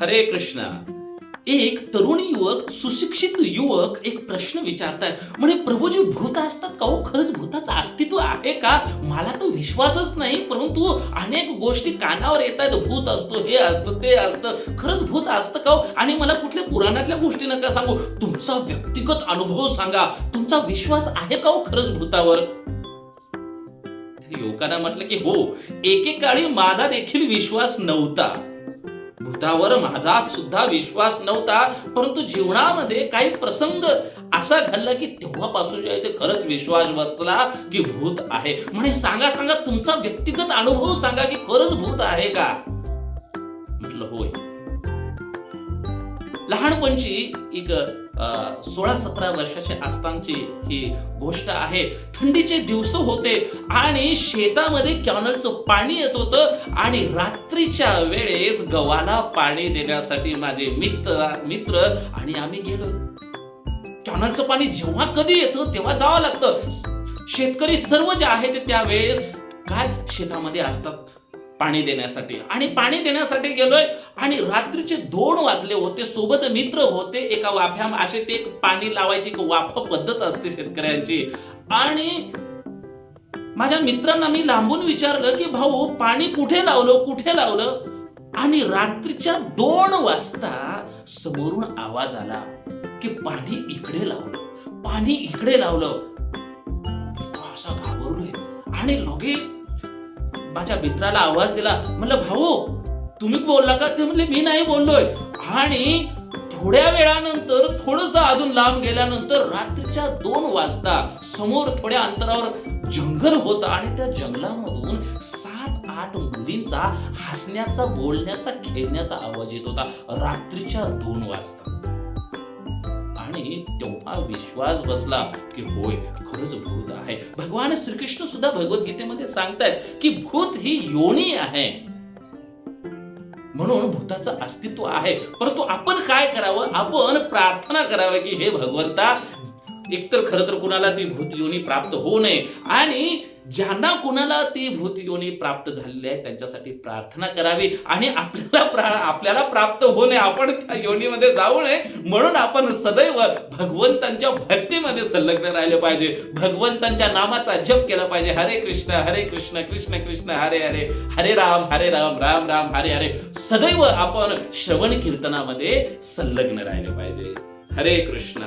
हरे कृष्णा. एक तरुण युवक सुशिक्षित युवक एक प्रश्न विचारतायत म्हणे प्रभूजी भूत असतात का हो? खरंच भूताचं अस्तित्व आहे का? मला तर विश्वासच नाही परंतु अनेक गोष्टी कानावर येत आहेत भूत असतो हे असतं ते असतं. खरंच भूत असतं का हो? आणि मला कुठल्या पुराणातल्या गोष्टी नका सांगू. तुमचा व्यक्तिगत अनुभव सांगा. तुमचा विश्वास आहे का हो खरंच भूतावर? युवकांना म्हटलं की हो एकेकाळी माझा देखील विश्वास नव्हता. भूतावर माझा सुद्धा विश्वास नव्हता परंतु जीवनामध्ये काही प्रसंग असा घडला की तेव्हापासून जे आहे ते खरंच विश्वास बसला की भूत आहे. म्हणे सांगा सांगा तुमचा व्यक्तिगत अनुभव सांगा की खरंच भूत आहे का? म्हटलं होय. लहानपणची एक सोळा सतरा वर्षाची असतानाची ही गोष्ट आहे. थंडीचे दिवस होते आणि शेतामध्ये कॅनलचं पाणी येत होतं आणि रात्रीच्या वेळेस गव्हाला पाणी देण्यासाठी माझे मित्र मित्र आणि आम्ही गेलो. कॅनलचं पाणी जेव्हा कधी येतं तेव्हा जावं लागतं. शेतकरी सर्व जे आहे ते त्यावेळेस काय? शेतामध्ये असतात. पाणी देण्यासाठी. आणि पाणी देण्यासाठी गेलोय आणि रात्रीचे दोन वाजले होते. सोबत मित्र होते एका वाफ्या असे ते एक पाणी लावायची एक वाफ पद्धत असते शेतकऱ्यांची. आणि माझ्या मित्रांना मी लांबून विचारलं की भाऊ पाणी कुठे लावलं? कुठे लावलं? आणि रात्रीच्या दोन वाजता समोरून आवाज आला की पाणी इकडे लावलं. पाणी इकडे लावलं. असा घाबरलोय. आणि लगेच माझ्या मित्राला आवाज दिला. म्हणलं भाऊ तुम्ही बोलला का? ते म्हणले मी नाही बोललोय. आणि थोड्या वेळानंतर थोडस अजून लांब गेल्यानंतर रात्रीच्या दोन वाजता समोर थोड्या अंतरावर जंगल होतं आणि त्या जंगलामधून सात आठ मुलींचा हसण्याचा बोलण्याचा खेळण्याचा आवाज येत होता रात्रीच्या दोन वाजता. आणि तेव्हा विश्वास बसला की होय खरंच भूत आहे. भगवान श्रीकृष्ण सुद्धा भगवद्गीतेमध्ये सांगतायत की भूत ही योनी आहे. म्हणून भूताचं अस्तित्व आहे. परंतु आपण काय करावं? आपण प्रार्थना करावं की हे भगवंता एकतर खरं तर कुणाला ती भूत योनी प्राप्त होऊ नये. आणि ज्यांना कुणाला ती भूत योनी प्राप्त झालेली आहे त्यांच्यासाठी प्रार्थना करावी आणि आपल्याला प्रा आपल्याला प्राप्त होऊ नये. आपण त्या योनीमध्ये जाऊ नये. म्हणून आपण सदैव भगवंतांच्या भक्तीमध्ये संलग्न राहिले पाहिजे. भगवंतांच्या नामाचा जप केला पाहिजे. हरे कृष्ण हरे कृष्ण कृष्ण कृष्ण हरे हरे. हरे राम हरे राम राम राम हरे हरे. सदैव आपण श्रवण कीर्तनामध्ये संलग्न राहिले पाहिजे. हरे कृष्ण.